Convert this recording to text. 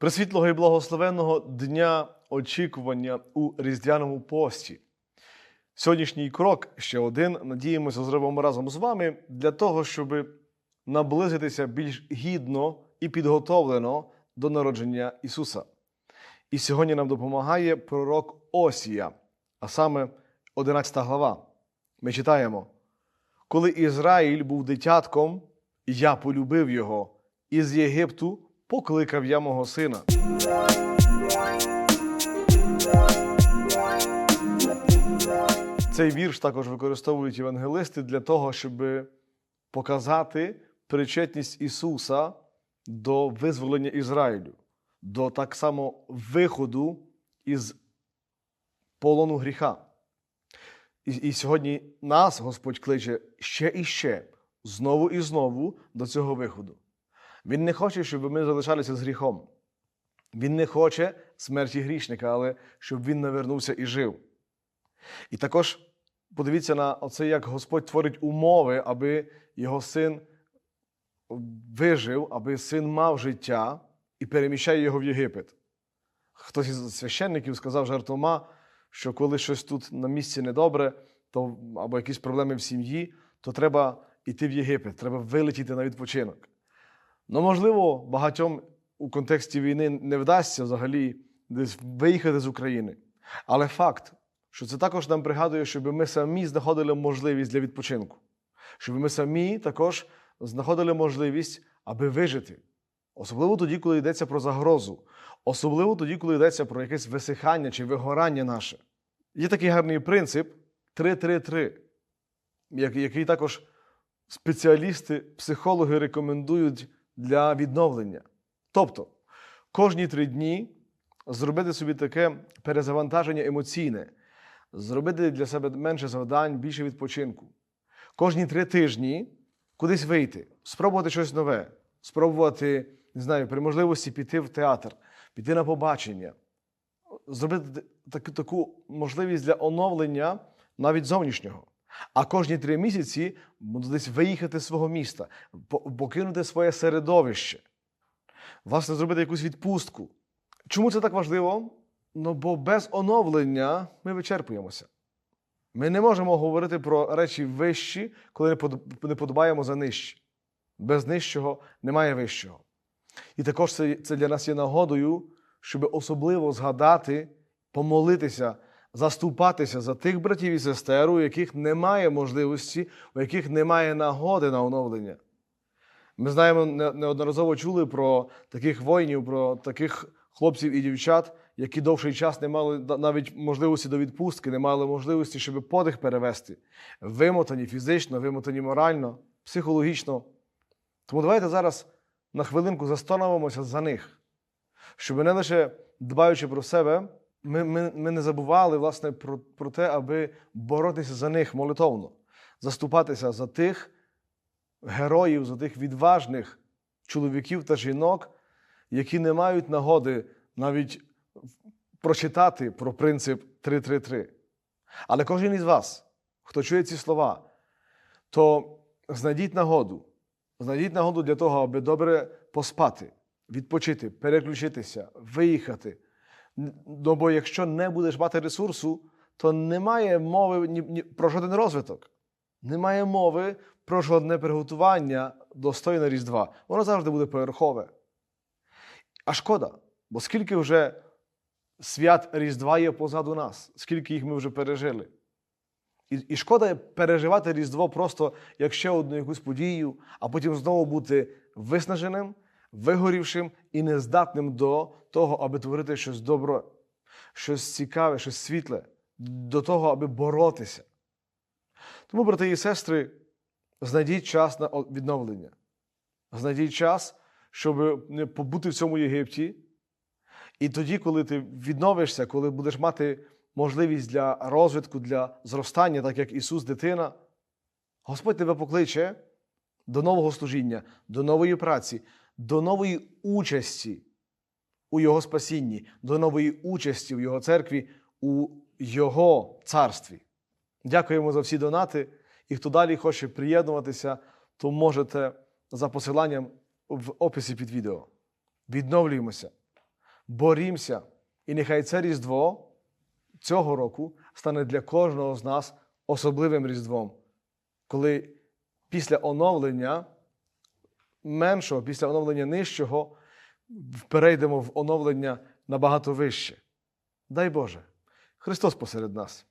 Пресвітлого і благословенного дня очікування у різдвяному пості. Сьогоднішній крок ще один. Надіємося, зробимо разом з вами для того, щоб наблизитися більш гідно і підготовлено до народження Ісуса. І сьогодні нам допомагає пророк Осія, а саме 11 глава. Ми читаємо: Коли Ізраїль був дитятком, я полюбив його, і з Єгипту покликав я мого сина. Цей вірш також використовують євангелисти для того, щоб показати причетність Ісуса до визволення Ізраїлю, до так само виходу із полону гріха. І, і сьогодні нас Господь кличе ще і ще, знову і знову до цього виходу. Він не хоче, щоб ми залишалися з гріхом. Він не хоче смерті грішника, але щоб він навернувся і жив. І також подивіться на це, як Господь творить умови, аби його син вижив, аби син мав життя і переміщає його в Єгипет. Хтось із священників сказав жартома, що коли щось тут на місці недобре, то, або якісь проблеми в сім'ї, то треба йти в Єгипет, треба вилетіти на відпочинок. Ну, можливо, багатьом у контексті війни не вдасться взагалі десь виїхати з України. Але факт, що це також нам пригадує, щоб ми самі знаходили можливість для відпочинку, щоб ми самі також знаходили можливість, аби вижити. Особливо тоді, коли йдеться про загрозу, особливо тоді, коли йдеться про якесь висихання чи вигорання наше. Є такий гарний принцип 3-3-3, який також спеціалісти, психологи рекомендують для відновлення. Тобто, кожні три дні зробити собі таке перезавантаження емоційне, зробити для себе менше завдань, більше відпочинку. Кожні три тижні кудись вийти, спробувати щось нове, спробувати, не знаю, при можливості піти в театр, піти на побачення, зробити таку, можливість для оновлення навіть зовнішнього. А кожні три місяці десь виїхати з свого міста, покинути своє середовище, власне, зробити якусь відпустку. Чому це так важливо? Ну, бо без оновлення ми вичерпуємося. Ми не можемо говорити про речі вищі, коли не подбаємо за нижчі. Без нижчого немає вищого. І також це, це для нас є нагодою, щоб особливо згадати, помолитися, заступатися за тих братів і сестер, у яких немає можливості, у яких немає нагоди на оновлення. Ми знаємо, неодноразово чули про таких воїнів, про таких хлопців і дівчат, які довший час не мали навіть можливості до відпустки, не мали можливості, щоб подих перевести. Вимотані фізично, вимотані морально, психологічно. Тому давайте зараз на хвилинку застановимося за них, щоб не лише дбаючи про себе, ми ми, ми не забували власне, про, про те, аби боротися за них молитовно, заступатися за тих героїв, за тих відважних чоловіків та жінок, які не мають нагоди навіть прочитати про принцип 3-3-3. Але кожен із вас, хто чує ці слова, то знайдіть нагоду, знайдіть нагоду для того, аби добре поспати, відпочити, переключитися, виїхати. Ну, бо якщо не будеш мати ресурсу, то немає мови ні, ні, про жоден розвиток, немає мови про жодне приготування достойне Різдва. Воно завжди буде поверхове. А шкода, бо скільки вже свят Різдва є позаду нас, скільки їх ми вже пережили. І і шкода переживати Різдво просто як ще одну якусь подію, а потім знову бути виснаженим, вигорівшим і нездатним до того, аби творити щось добре, щось цікаве, щось світле, до того, аби боротися. Тому, брати і сестри, знайдіть час на відновлення. Знайдіть час, щоб побути в цьому Єгипті. І тоді, коли ти відновишся, коли будеш мати можливість для розвитку, для зростання, так як Ісус, дитина, Господь тебе покличе до нового служіння, до нової праці, до нової участі у Його спасінні, до нової участі в Його церкві, у Його царстві. Дякуємо за всі донати. І хто далі хоче приєднуватися, то можете за посиланням в описі під відео. Відновлюємося, борімося. І нехай це Різдво цього року стане для кожного з нас особливим Різдвом, коли після оновлення меншого, після оновлення нижчого, перейдемо в оновлення набагато вище. Дай Боже, Христос посеред нас.